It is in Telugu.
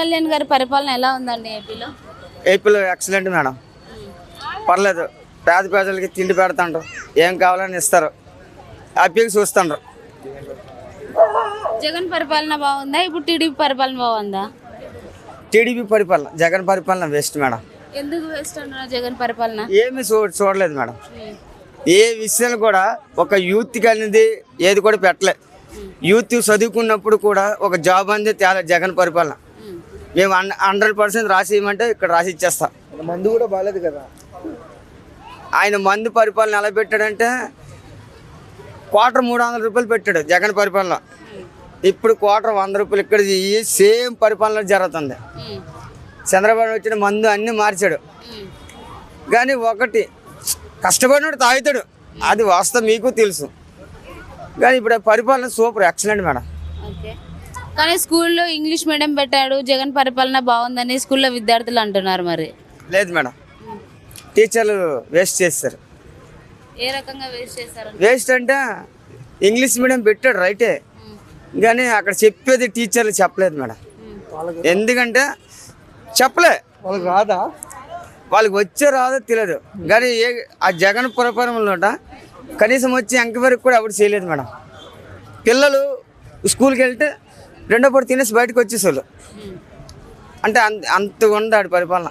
కళ్యాణ్ గారి పరిపాలన ఎలా ఉందండి ఏపీలో? ఏపీలో ఎక్సలెంట్ మేడం. పర్లేదు. పేద పేదలకి తిండి పెడతాండ్రు. ఏం కావాలని ఇస్తారు. హ్యాపీగా చూస్తుండ్రు. జగన్ పరిపాలన బాగుందా? ఇప్పుడు టీడీపీ పరిపాలన బాగుందా? టీడీపీ పరిపాలన జగన్ పరిపాలన వేస్ట్ మేడం. ఎందుకు వేస్ట్ అంటున్నారు జగన్ పరిపాలన? ఏమీ చూ చూడలేదు మేడం. ఏ విషయాలు కూడా ఒక యూత్కి అనేది ఏది కూడా పెట్టలే. యూత్ చదువుకున్నప్పుడు కూడా ఒక జాబ్ అనేది తేలే జగన్ పరిపాలన. మేము హండ్రెడ్ పర్సెంట్ రాసి ఇవ్వమంటే ఇక్కడ రాసి ఇచ్చేస్తాం. మందు కూడా బాగాలేదు కదా? ఆయన మందు పరిపాలన ఎలా పెట్టాడంటే క్వార్టర్ మూడు వందల రూపాయలు పెట్టాడు జగన్ పరిపాలన. ఇప్పుడు క్వార్టర్ వంద రూపాయలు ఇక్కడ ఈ సేమ్ పరిపాలన జరుగుతుంది. చంద్రబాబు వచ్చిన మందు అన్నీ మార్చాడు. కానీ ఒకటి కష్టపడినాడు తాగుతాడు. అది వాస్తవం మీకు తెలుసు. కానీ ఇప్పుడు ఆ పరిపాలన సూపర్ ఎక్సలెంట్ మేడం. ఓకే. కానీ స్కూల్లో ఇంగ్లీష్ మీడియం పెట్టాడు జగన్ పరిపాలన బాగుందని స్కూల్లో విద్యార్థులు అంటున్నారు మరి. లేదు మేడం. టీచర్లు వేస్ట్ చేస్తారు. ఏ రకంగా వేస్ట్ చేశారు వేస్ట్ అంటే ఇంగ్లీష్ మీడియం పెట్టాడు రైటే. కానీ అక్కడ చెప్పేది టీచర్లు చెప్పలేదు మేడం. ఎందుకంటే చెప్పలే. వాళ్ళకి రాదా వాళ్ళకి వచ్చే రాదో తెలియదు. కానీ ఏ ఆ జగన్ పురపరంలోట కనీసం వచ్చి ఎంక్వైరీ కూడా ఎవరు చేయలేదు మేడం. పిల్లలు స్కూల్కి వెళ్తే రెండో పూట తినేసి బయటకు వచ్చేసేవాళ్ళు. అంటే అంత అంతగా ఉందాడు పరిపాలన.